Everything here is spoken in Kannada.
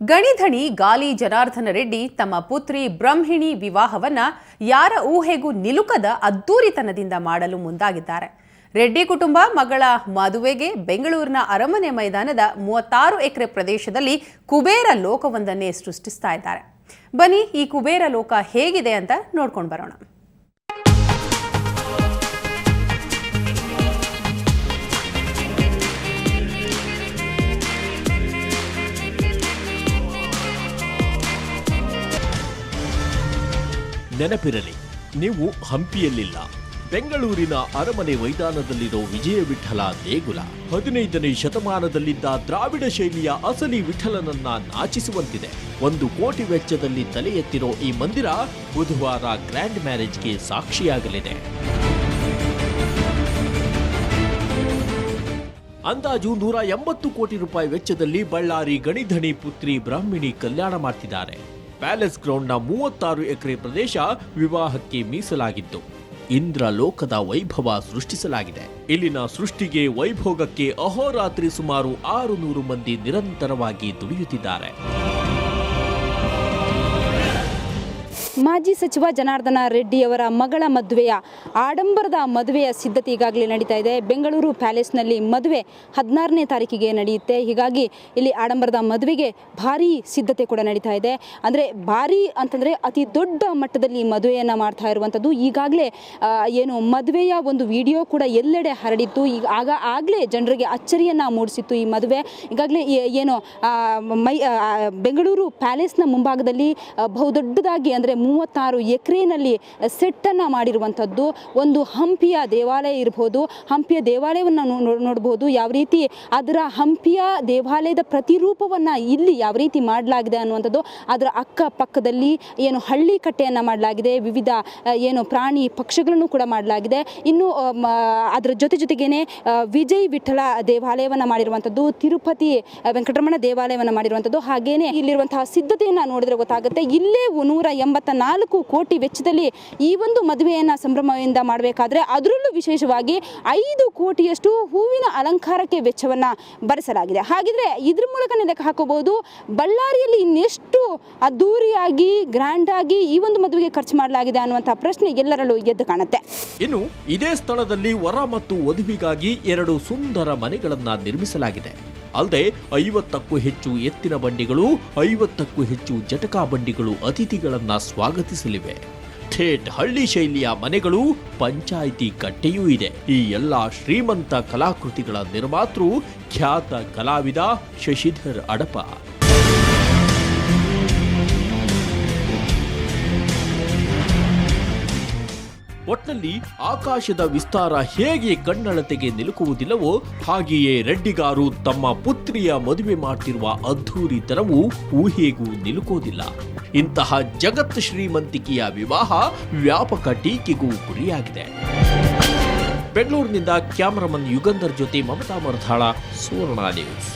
ಗಣಿಧಣಿ ಗಾಲಿ ಜನಾರ್ದನ ರೆಡ್ಡಿ ತಮ್ಮ ಪುತ್ರಿ ಬ್ರಹ್ಮಿಣಿ ವಿವಾಹವನ್ನ ಯಾರ ಊಹೆಗೂ ನಿಲುಕದ ಅದ್ದೂರಿತನದಿಂದ ಮಾಡಲು ಮುಂದಾಗಿದ್ದಾರೆ. ರೆಡ್ಡಿ ಕುಟುಂಬ, ಮಗಳ ಮದುವೆಗೆ ಬೆಂಗಳೂರಿನ ಅರಮನೆ ಮೈದಾನದ ಮೂವತ್ತಾರು ಎಕರೆ ಪ್ರದೇಶದಲ್ಲಿ ಕುಬೇರ ಲೋಕವೊಂದನ್ನೇ ಸೃಷ್ಟಿಸ್ತಾ ಇದ್ದಾರೆ. ಬನ್ನಿ ಈ ಕುಬೇರ ಲೋಕ ಹೇಗಿದೆ ಅಂತ ನೋಡ್ಕೊಂಡು ಬರೋಣ. ನೆನಪಿರಲಿ, ನೀವು ಹಂಪಿಯಲ್ಲಿಲ್ಲ. ಬೆಂಗಳೂರಿನ ಅರಮನೆ ಮೈದಾನದಲ್ಲಿರೋ ವಿಜಯ ವಿಠಲ ದೇಗುಲ. ಹದಿನೈದನೇ ಶತಮಾನದಲ್ಲಿದ್ದ ದ್ರಾವಿಡ ಶೈಲಿಯ ಅಸಲಿ ವಿಠಲನನ್ನ ನಾಚಿಸುವಂತಿದೆ. ಒಂದು ಕೋಟಿ ವೆಚ್ಚದಲ್ಲಿ ತಲೆ ಎತ್ತಿರೋ ಈ ಮಂದಿರ ಬುಧವಾರ ಗ್ರ್ಯಾಂಡ್ ಮ್ಯಾರೇಜ್ಗೆ ಸಾಕ್ಷಿಯಾಗಲಿದೆ. ಅಂದಾಜು ನೂರ ಎಂಬತ್ತು ಕೋಟಿ ರೂಪಾಯಿ ವೆಚ್ಚದಲ್ಲಿ ಬಳ್ಳಾರಿ ಗಣಿಧಣಿ ಪುತ್ರಿ ಬ್ರಾಹ್ಮಿಣಿ ಕಲ್ಯಾಣ ಮಾಡ್ತಿದ್ದಾರೆ. ಪ್ಯಾಲೇಸ್ ಗ್ರೌಂಡ್ನ ಮೂವತ್ತಾರು ಎಕರೆ ಪ್ರದೇಶ ವಿವಾಹಕ್ಕೆ ಮೀಸಲಾಗಿತ್ತು. ಇಂದ್ರ ಲೋಕದ ವೈಭವ ಸೃಷ್ಟಿಸಲಾಗಿದೆ. ಇಲ್ಲಿನ ಸೃಷ್ಟಿಗೆ ವೈಭೋಗಕ್ಕೆ ಅಹೋರಾತ್ರಿ ಸುಮಾರು ಆರು ನೂರು ಮಂದಿ ನಿರಂತರವಾಗಿ ದುಡಿಯುತ್ತಿದ್ದಾರೆ. ಮಾಜಿ ಸಚಿವ ಜನಾರ್ದನ ರೆಡ್ಡಿಯವರ ಮಗಳ ಮದುವೆಯ ಆಡಂಬರದ ಮದುವೆಯ ಸಿದ್ಧತೆ ಈಗಾಗಲೇ ನಡೀತಾ ಇದೆ. ಬೆಂಗಳೂರು ಪ್ಯಾಲೇಸ್ನಲ್ಲಿ ಮದುವೆ ಹದಿನಾರನೇ ತಾರೀಕಿಗೆ ನಡೆಯುತ್ತೆ. ಹೀಗಾಗಿ ಇಲ್ಲಿ ಆಡಂಬರದ ಮದುವೆಗೆ ಭಾರೀ ಸಿದ್ಧತೆ ಕೂಡ ನಡೀತಾ ಇದೆ. ಅಂದರೆ ಭಾರೀ ಅಂತಂದರೆ ಅತಿ ದೊಡ್ಡ ಮಟ್ಟದಲ್ಲಿ ಮದುವೆಯನ್ನು ಮಾಡ್ತಾ ಇರುವಂಥದ್ದು ಈಗಾಗಲೇ ಏನು ಮದುವೆಯ ಒಂದು ವಿಡಿಯೋ ಕೂಡ ಎಲ್ಲೆಡೆ ಹರಡಿತ್ತು. ಈಗ ಆಗ ಆಗಲೇ ಜನರಿಗೆ ಅಚ್ಚರಿಯನ್ನು ಮೂಡಿಸಿತ್ತು ಈ ಮದುವೆ. ಈಗಾಗಲೇ ಏನು ಮೈ ಬೆಂಗಳೂರು ಪ್ಯಾಲೇಸ್ನ ಮುಂಭಾಗದಲ್ಲಿ ಬಹುದೊಡ್ಡದಾಗಿ ಅಂದರೆ ಮೂವತ್ತಾರು ಎಕರೆನಲ್ಲಿ ಸೆಟ್ಟನ್ನು ಮಾಡಿರುವಂಥದ್ದು. ಒಂದು ಹಂಪಿಯ ದೇವಾಲಯ ಇರ್ಬೋದು. ಹಂಪಿಯ ದೇವಾಲಯವನ್ನು ನೋಡ್ಬೋದು. ಯಾವ ರೀತಿ ಅದರ ಹಂಪಿಯ ದೇವಾಲಯದ ಪ್ರತಿರೂಪವನ್ನು ಇಲ್ಲಿ ಯಾವ ರೀತಿ ಮಾಡಲಾಗಿದೆ ಅನ್ನುವಂಥದ್ದು. ಅದರ ಅಕ್ಕಪಕ್ಕದಲ್ಲಿ ಏನು ಹಳ್ಳಿ ಕಟ್ಟೆಯನ್ನು ಮಾಡಲಾಗಿದೆ. ವಿವಿಧ ಏನು ಪ್ರಾಣಿ ಪಕ್ಷಿಗಳನ್ನು ಕೂಡ ಮಾಡಲಾಗಿದೆ. ಇನ್ನು ಅದರ ಜೊತೆ ಜೊತೆಗೇನೆ ವಿಜಯ್ ವಿಠಲ ದೇವಾಲಯವನ್ನು ಮಾಡಿರುವಂಥದ್ದು. ತಿರುಪತಿ ವೆಂಕಟರಮಣ ದೇವಾಲಯವನ್ನು ಮಾಡಿರುವಂಥದ್ದು. ಹಾಗೇನೆ ಇಲ್ಲಿರುವಂತಹ ಸಿದ್ಧತೆಯನ್ನು ನೋಡಿದ್ರೆ ಗೊತ್ತಾಗುತ್ತೆ. ಇಲ್ಲೇ ನೂರ ಎಂಬತ್ತ ನಾಲ್ಕು ಕೋಟಿ ವೆಚ್ಚದಲ್ಲಿ ಈ ಒಂದು ಮದುವೆಯನ್ನು ಸಂಭ್ರಮದಿಂದ ಮಾಡಬೇಕಾದ್ರೆ ಅದರಲ್ಲೂ ವಿಶೇಷವಾಗಿ ಐದು ಕೋಟಿಯಷ್ಟು ಹೂವಿನ ಅಲಂಕಾರಕ್ಕೆ ವೆಚ್ಚವನ್ನು ಭರಿಸಲಾಗಿದೆ. ಹಾಗಿದ್ರೆ ಇದ್ರ ಮೂಲಕ ಲೆಕ್ಕ ಹಾಕೋಬಹುದು, ಬಳ್ಳಾರಿಯಲ್ಲಿ ಇನ್ನೆಷ್ಟು ಅದ್ದೂರಿಯಾಗಿ ಗ್ರ್ಯಾಂಡ್ ಆಗಿ ಈ ಒಂದು ಮದುವೆಗೆ ಖರ್ಚು ಮಾಡಲಾಗಿದೆ ಅನ್ನುವಂಥ ಪ್ರಶ್ನೆ ಎಲ್ಲರಲ್ಲೂ ಎದ್ದು ಕಾಣುತ್ತೆ. ಇನ್ನು ಇದೇ ಸ್ಥಳದಲ್ಲಿ ವರ ಮತ್ತು ವಧುವಿಗಾಗಿ ಎರಡು ಸುಂದರ ಮನೆಗಳನ್ನು ನಿರ್ಮಿಸಲಾಗಿದೆ. ಅಲ್ಲದೆ ಐವತ್ತಕ್ಕೂ ಹೆಚ್ಚು ಎತ್ತಿನ ಬಂಡಿಗಳು, ಐವತ್ತಕ್ಕೂ ಹೆಚ್ಚು ಜಟಕಾ ಬಂಡಿಗಳು ಅತಿಥಿಗಳನ್ನು ಸ್ವಾಗತಿಸಲಿವೆ. ಥೇಟ್ ಹಳ್ಳಿ ಶೈಲಿಯ ಮನೆಗಳು, ಪಂಚಾಯಿತಿ ಕಟ್ಟೆಯೂ ಇದೆ. ಈ ಎಲ್ಲ ಶ್ರೀಮಂತ ಕಲಾಕೃತಿಗಳ ನಿರ್ಮಾತೃ ಖ್ಯಾತ ಕಲಾವಿದ ಶಶಿಧರ್ ಅಡಪ. ಒಟ್ನಲ್ಲಿ ಆಕಾಶದ ವಿಸ್ತಾರ ಹೇಗೆ ಕಣ್ಣಳತೆಗೆ ನಿಲುಕುವುದಿಲ್ಲವೋ ಹಾಗೆಯೇ ರೆಡ್ಡಿಗಾರು ತಮ್ಮ ಪುತ್ರಿಯ ಮದುವೆ ಮಾಡ್ತಿರುವ ಅದ್ಧೂರಿತನವು ಊಹೆಗೂ ನಿಲುಕೋದಿಲ್ಲ. ಇಂತಹ ಜಗತ್ ಶ್ರೀಮಂತಿಕೆಯ ವಿವಾಹ ವ್ಯಾಪಕ ಟೀಕೆಗೂ ಗುರಿಯಾಗಿದೆ. ಬೆಂಗಳೂರಿನಿಂದ ಕ್ಯಾಮರಾಮನ್ ಯುಗಂಧರ್ ಜೊತೆ ಮಮತಾ ಮರಧಾಳ, ಸುವರ್ಣ ನ್ಯೂಸ್.